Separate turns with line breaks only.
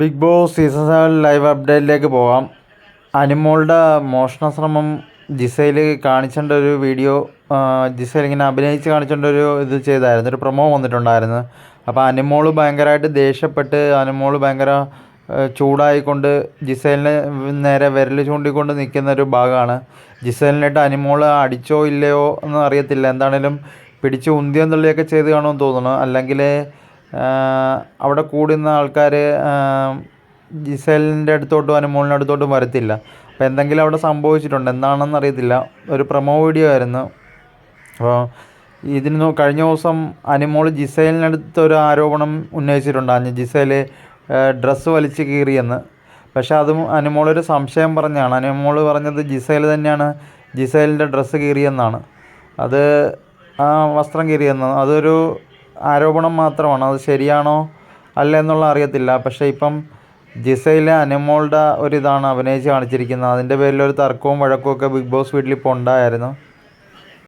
Big boss season seven live അപ്ഡേറ്റിലേക്ക് പോകാം. അനിമോളുടെ മോഷണ ശ്രമം ജിസയിൽ കാണിച്ചേണ്ട ഒരു വീഡിയോ ജിസയിൽ ഇങ്ങനെ അഭിനയിച്ച് കാണിച്ചേണ്ട ഒരു ഇത് ചെയ്തായിരുന്നു. ഒരു പ്രൊമോ വന്നിട്ടുണ്ടായിരുന്നു. അപ്പോൾ അനിമോൾ ഭയങ്കരമായിട്ട് ദേഷ്യപ്പെട്ട് അനിമോൾ ഭയങ്കര ചൂടായിക്കൊണ്ട് ജിസേലിനെ നേരെ വിരൽ ചൂണ്ടിക്കൊണ്ട് നിൽക്കുന്ന ഒരു ഭാഗമാണ്. ജിസേലിനായിട്ട് അനിമോൾ അടിച്ചോ ഇല്ലയോ എന്ന് അറിയത്തില്ല എന്താണേലും പിടിച്ച് ഉന്തിയും ചെയ്ത് കാണുമെന്ന് തോന്നുന്നു. അല്ലെങ്കിൽ അവിടെ കൂടുന്ന ആൾക്കാർ ജിസേലിന്റെ അടുത്തോട്ടും അനുമോളിന്റെ അടുത്തോട്ടും വരത്തില്ല. അപ്പോൾ എന്തെങ്കിലും അവിടെ സംഭവിച്ചിട്ടുണ്ട്? എന്താണെന്ന് അറിയത്തില്ല. ഒരു പ്രൊമോ വീഡിയോ ആയിരുന്നു. അപ്പോൾ ഇതിന് കഴിഞ്ഞ ദിവസം അനിമോൾ ജിസേലിനടുത്ത് ഒരു ആരോപണം ഉന്നയിച്ചിട്ടുണ്ടായിരുന്നു ജിസേൽ ഡ്രസ്സ് വലിച്ച് കീറിയെന്ന്. പക്ഷേ അതും അനിമോളൊരു സംശയം പറഞ്ഞാണ്. അനിമോൾ പറഞ്ഞത് ജിസേൽ തന്നെയാണ് ജിസേലിന്റെ ഡ്രസ്സ് കീറിയെന്നാണ്. അത് ആ വസ്ത്രം കീറിയെന്ന്. അതൊരു ആരോപണം മാത്രമാണ്? അത് ശരിയാണോ അല്ല എന്നുള്ള അറിയത്തില്ല. പക്ഷേ ഇപ്പം ജിസയിലെ അനുമോളുടെ ഒരിതാണ് അഭിനയിച്ച് കാണിച്ചിരിക്കുന്നത്. അതിന്റെ പേരിൽ ഒരു തർക്കവും വഴക്കുമൊക്കെ ബിഗ് ബോസ് വീട്ടിൽ ഇപ്പോൾ ഉണ്ടായിരുന്നു.